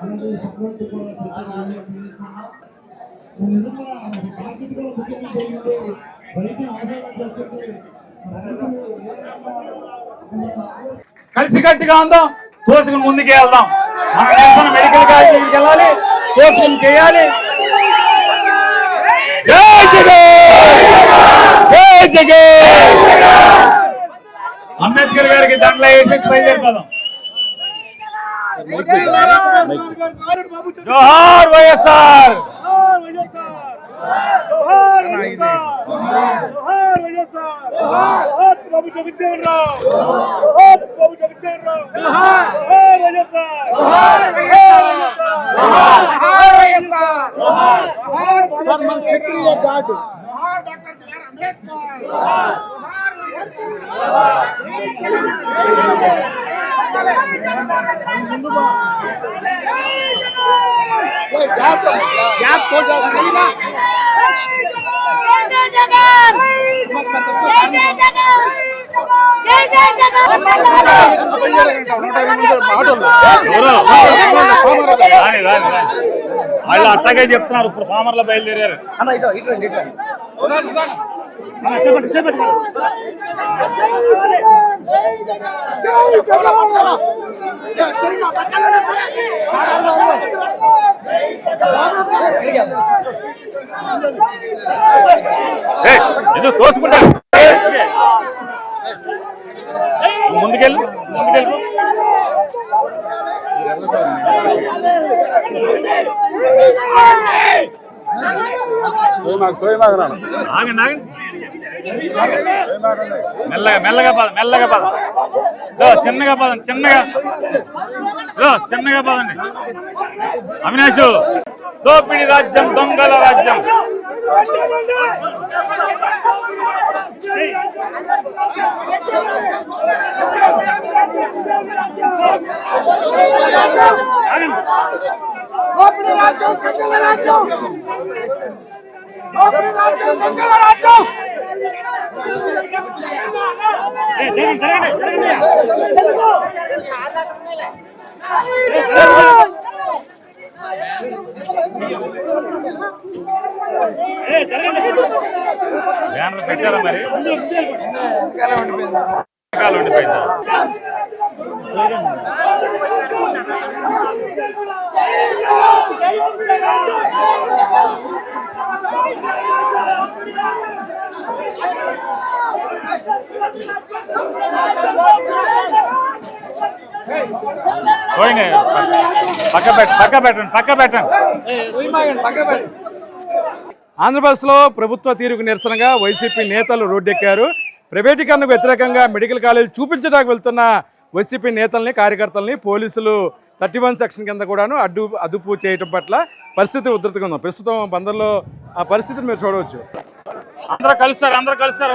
అలాగే సంక్రాంతి కూడా నిజంగా ముఖ్యమంత్రి చేస్తుంటే కలిసికట్టుగా ఉందాం. తోసుకుని ముందుకు వెళ్దాం. మన నిరసన మెడికల్ కాలేజీకి వెళ్ళాలి. తోసుకుని చేయాలి. జై జగన్ జై జగన్ అంబేద్కర్ గారికి దండలు వేసేసి బయలుదేరిపోదాం జోహార్ వైఎస్ఆర్ సార్ మన క్షత్రియ ఘాట్ గ్యాప్ కోసేస్తుంది జై జై జగన్ జై జై జగన్ జై జై జగన్ రాని రాని వాళ్ళు అట్టగే చెప్తున్నారు ఇప్పుడు ఫామర్లో బయలుదేరారు అన్న ఇటు ఇటు రండి, ఇటు రండి. ఏయ్, ఎందుకు తోసుకుంటా నువ్వు ముందుకెళ్ళు ముందుకెళ్ళు ఆగండి ఆగండి మెల్లగా మెల్లగా పద మెల్లగా పద. లో, చిన్నగా పదండి చిన్నగా. లో, చిన్నగా పదండి. అవినాష్ దోపిడి రాజ్యం దొంగల రాజ్యం. ఆగండి. రాజ్యం సంగల రాజ్యం. గోపిడి రాజ్యం సంగల రాజ్యం. బ్యానర్ పెట్టారా మరి కాలు ఉండిపోయిందా Thank you. పోయింది పక్క పెట్ట పక్క పెట్టండి పక్క పెట్టండి ఆంధ్రప్రదేశ్లో ప్రభుత్వ తీరుకు నిరసనగా వైసీపీ నేతలు రోడ్డెక్కారు. ప్రైవేటీకరణకు వ్యతిరేకంగా మెడికల్ కాలేజీ చూపించడానికి వెళ్తున్న వైసీపీ నేతల్ని కార్యకర్తల్ని పోలీసులు థర్టీ వన్ సెక్షన్ కింద కూడాను అడ్డు అదుపు చేయటం పట్ల పరిస్థితి ఉధృతంగా ఉంది. ప్రస్తుతం బందర్లో ఆ పరిస్థితిని మీరు చూడవచ్చు. అందరూ కలుస్తారు అందరూ కలుస్తారు.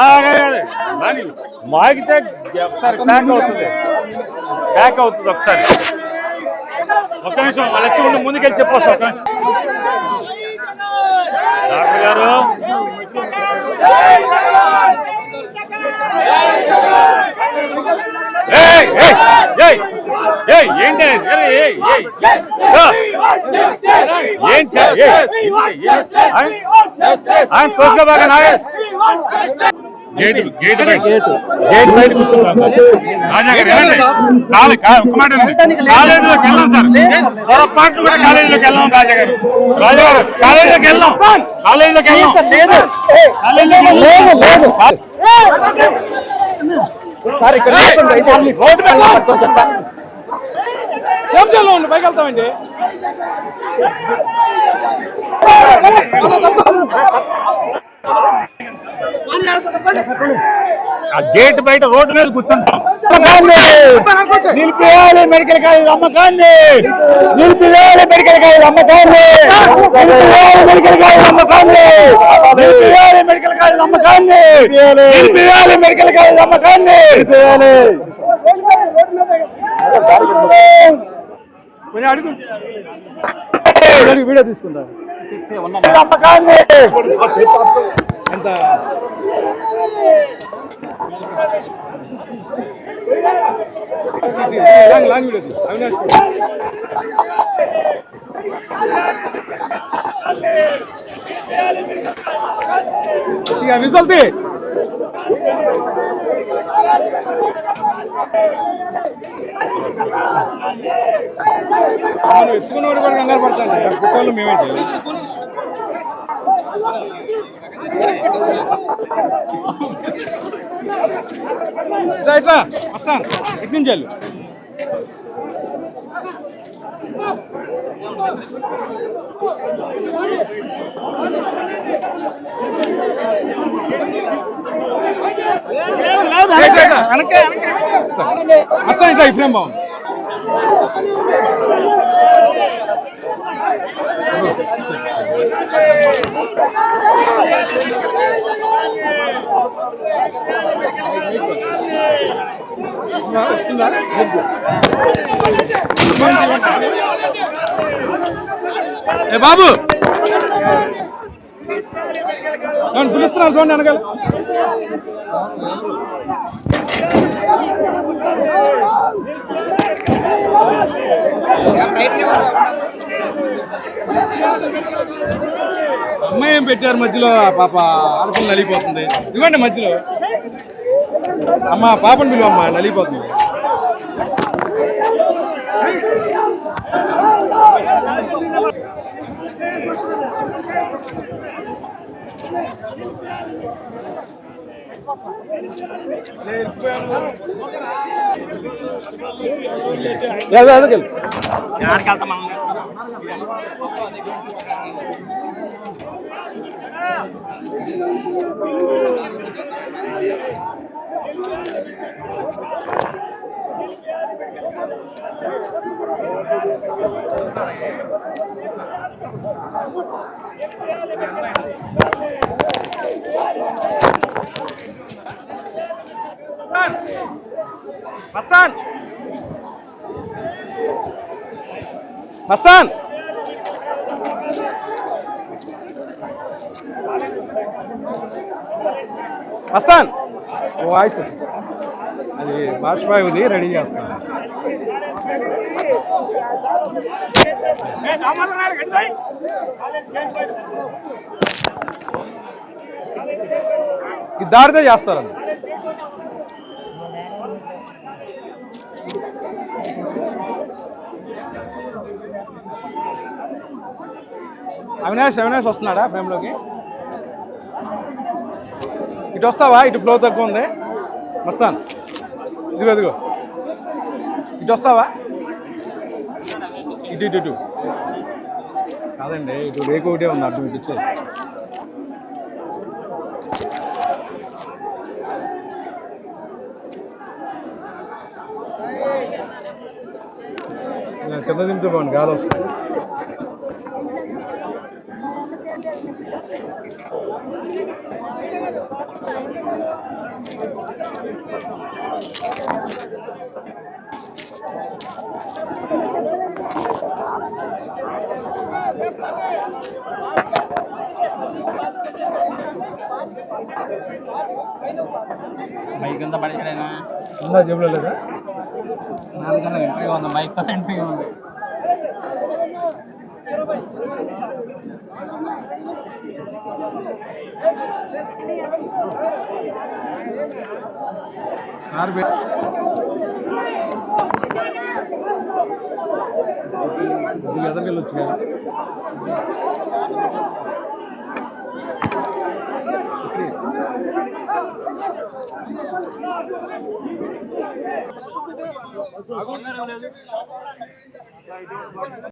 ఒక. మాగితే ఒకసారి ప్యాక్ అవుతుంది. ప్యాక్ అవుతుంది ఒకసారి. ఒక్క నిమిషం వాళ్ళు వచ్చి ఉండి ముందుకెళ్ళి చెప్పొస్తా ఒక్క నిమిషం. డాక్టర్ గారు. ఏంటి? ఆయన నాగేష్ గేట్ గేట్ గేట్ బయట. కాలేజీలోకి వెళ్ళాం సార్. పొరపాట్లు కూడా కాలేజీలోకి వెళ్ళాం రాజా గారు రాజా గారు కాలేజీలోకి వెళ్ళాం. కాలేజీలోకి వెళ్ళాం. కాలేజీలోకి వెళ్ళాం. ఏయ్, రోడ్డు మీద వెళ్ళాం. సేఫ్టీలో ఉండి పైకి వెళ్తామండి. ఆ గేట్ బయట రోడ్డు మీద కూర్చుంటాం. నిలిపివేయాలి మెడికల్ కాలేజ్ అమ్మకాన్ని. నిలిపివేయాలి మెడికల్ కాలేజ్ అమ్మకాన్ని. నిలిపివేయాలి మెడికల్ కాలేజ్ అమ్మకాన్ని. నిలిపివేయాలి మెడికల్ కాలేజ్ అమ్మకాన్ని. నిలిపివేయాలి మెడికల్ కాలేజ్ అమ్మకాన్ని. కొంచెం అడుగు. వీడియో తీసుకుంటారు ఎంత? Long video. అవినాష్ మనం ఎత్తుకున్నవాడు కూడా కంగారు పడతాండి. కుక్కలు మేమైతే. ఇట్లా ఇట్లా. వస్తాను. ఇటు వెళ్ళు. ఇట్లా, ఇట్లా. వస్తాను బాగుంది వస్తుందా బాబు! నన్ను పిలుస్తున్నాను చూడండి వెనకాల. అమ్మాయి ఏం పెట్టారు మధ్యలో? పాప ఆడపిల్ల నలిగిపోతుంది. ఇవ్వండి మధ్యలో. అమ్మ పాపని పిలువ అమ్మ నలిగిపోతుంది అదకెళ్ళి మస్తాన్! మస్తాన్! మస్తాన్! ఓ వాయిస్ అది అది ఉంది రెడీ చేస్తాను ఈ దాడితే చేస్తారండి అవినాష్ అవినాష్ వస్తున్నాడా ఫ్రేమ్లోకి? ఇటు వస్తావా? ఇటు ఫ్లో తక్కువ ఉంది. వస్తాను ఇదిగో ఇదిగో. ఇటు వస్తావా ఇటు ఇటు ఇటు కాదండి ఇటు రేకు ఒకటే ఉంది అటు ఇటు ఇచ్చే కింద దింపితే బాగుంది గాలి వస్తుంది బైక్ అంతా పడేసాడైనా ఉందా జేబులో లేదా నాలుగన్నా ఎంట్రీ ఉంది బైక్ తో ఎంట్రీ ఉంది సార్ బే- కొద్దిగా ఎదరికెళ్ళొచ్చు కదా